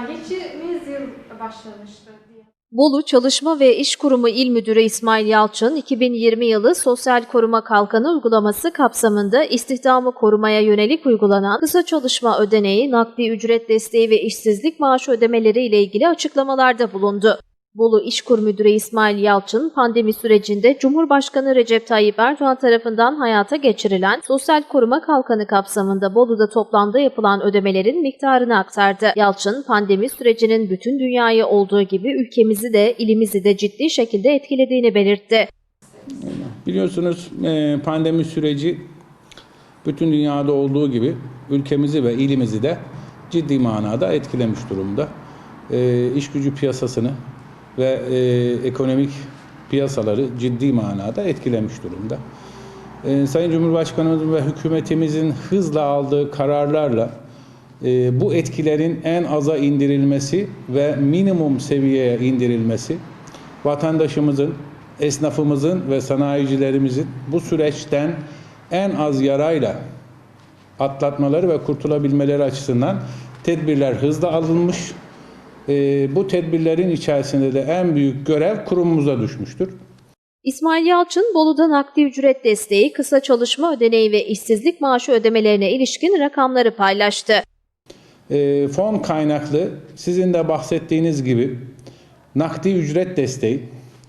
Yani geçtiğimiz yıl başlamıştı diye. Bolu Çalışma ve İş Kurumu İl Müdürü İsmail Yalçın, 2020 yılı Sosyal Koruma Kalkanı uygulaması kapsamında istihdamı korumaya yönelik uygulanan kısa çalışma ödeneği, nakdi ücret desteği ve işsizlik maaşı ödemeleri ile ilgili açıklamalarda bulundu. Bolu İşkur Müdürü İsmail Yalçın, pandemi sürecinde Cumhurbaşkanı Recep Tayyip Erdoğan tarafından hayata geçirilen Sosyal Koruma Kalkanı kapsamında Bolu'da toplamda yapılan ödemelerin miktarını aktardı. Yalçın, pandemi sürecinin bütün dünyayı olduğu gibi ülkemizi de ilimizi de ciddi şekilde etkilediğini belirtti. Biliyorsunuz e, pandemi süreci bütün dünyada olduğu gibi ülkemizi ve ilimizi de ciddi manada etkilemiş durumda. E, İş gücü piyasasını ve e, ekonomik piyasaları ciddi manada etkilemiş durumda. E, Sayın Cumhurbaşkanımız ve hükümetimizin hızla aldığı kararlarla e, bu etkilerin en aza indirilmesi ve minimum seviyeye indirilmesi vatandaşımızın, esnafımızın ve sanayicilerimizin bu süreçten en az yarayla atlatmaları ve kurtulabilmeleri açısından tedbirler hızla alınmış. Ee, bu tedbirlerin içerisinde de en büyük görev kurumumuza düşmüştür. İsmail Yalçın, Bolu'da nakdi ücret desteği, kısa çalışma ödeneği ve işsizlik maaşı ödemelerine ilişkin rakamları paylaştı. Ee, fon kaynaklı sizin de bahsettiğiniz gibi nakdi ücret desteği,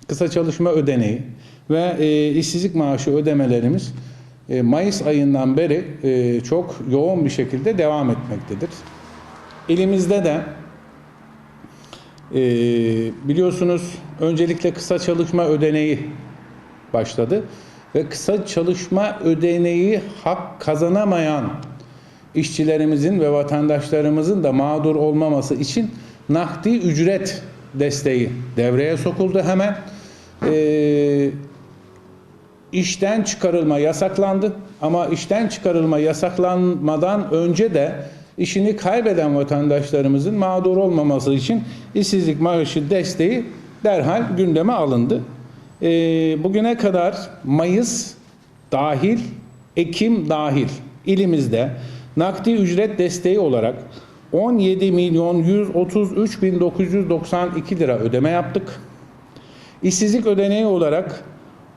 kısa çalışma ödeneği ve e, işsizlik maaşı ödemelerimiz e, Mayıs ayından beri e, çok yoğun bir şekilde devam etmektedir. Elimizde de e, biliyorsunuz öncelikle kısa çalışma ödeneği başladı ve kısa çalışma ödeneği hak kazanamayan işçilerimizin ve vatandaşlarımızın da mağdur olmaması için nakdi ücret desteği devreye sokuldu hemen. Ee, işten çıkarılma yasaklandı ama işten çıkarılma yasaklanmadan önce de işini kaybeden vatandaşlarımızın mağdur olmaması için işsizlik maaşı desteği derhal gündeme alındı. Ee, bugüne kadar Mayıs dahil, Ekim dahil ilimizde nakdi ücret desteği olarak 17 milyon 133 bin 992 lira ödeme yaptık. İşsizlik ödeneği olarak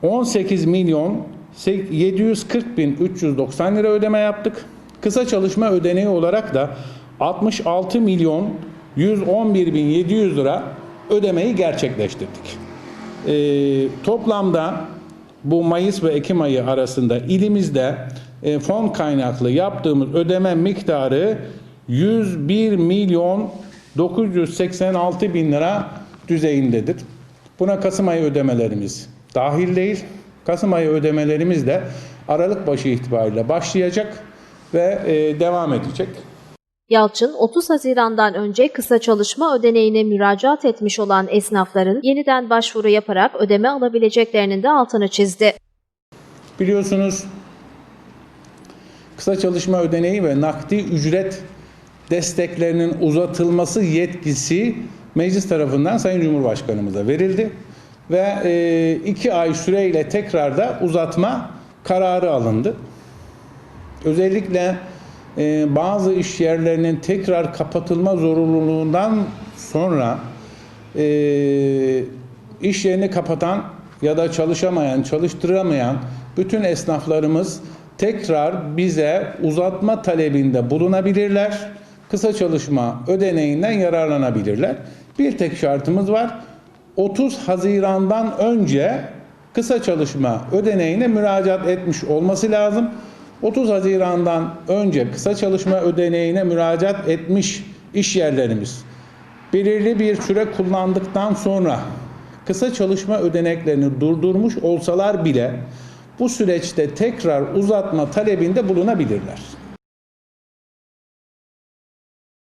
18 milyon 740 bin 390 lira ödeme yaptık. Kısa çalışma ödeneği olarak da 66 milyon 111 bin 700 lira ödemeyi gerçekleştirdik. Ee, toplamda bu Mayıs ve Ekim ayı arasında ilimizde e, fon kaynaklı yaptığımız ödeme miktarı 101 milyon 986 bin lira düzeyindedir. Buna Kasım ayı ödemelerimiz dahil değil. Kasım ayı ödemelerimiz de Aralık başı itibariyle başlayacak ve e, devam edecek. Yalçın, 30 Haziran'dan önce kısa çalışma ödeneğine müracaat etmiş olan esnafların yeniden başvuru yaparak ödeme alabileceklerinin de altını çizdi. Biliyorsunuz kısa çalışma ödeneği ve nakdi ücret desteklerinin uzatılması yetkisi meclis tarafından Sayın Cumhurbaşkanımıza verildi ve e, iki ay süreyle tekrar da uzatma kararı alındı. Özellikle e, bazı iş yerlerinin tekrar kapatılma zorunluluğundan sonra e, iş yerini kapatan ya da çalışamayan, çalıştıramayan bütün esnaflarımız tekrar bize uzatma talebinde bulunabilirler. Kısa çalışma ödeneğinden yararlanabilirler. Bir tek şartımız var. 30 Haziran'dan önce kısa çalışma ödeneğine müracaat etmiş olması lazım. 30 Haziran'dan önce kısa çalışma ödeneğine müracaat etmiş iş yerlerimiz belirli bir süre kullandıktan sonra kısa çalışma ödeneklerini durdurmuş olsalar bile bu süreçte tekrar uzatma talebinde bulunabilirler.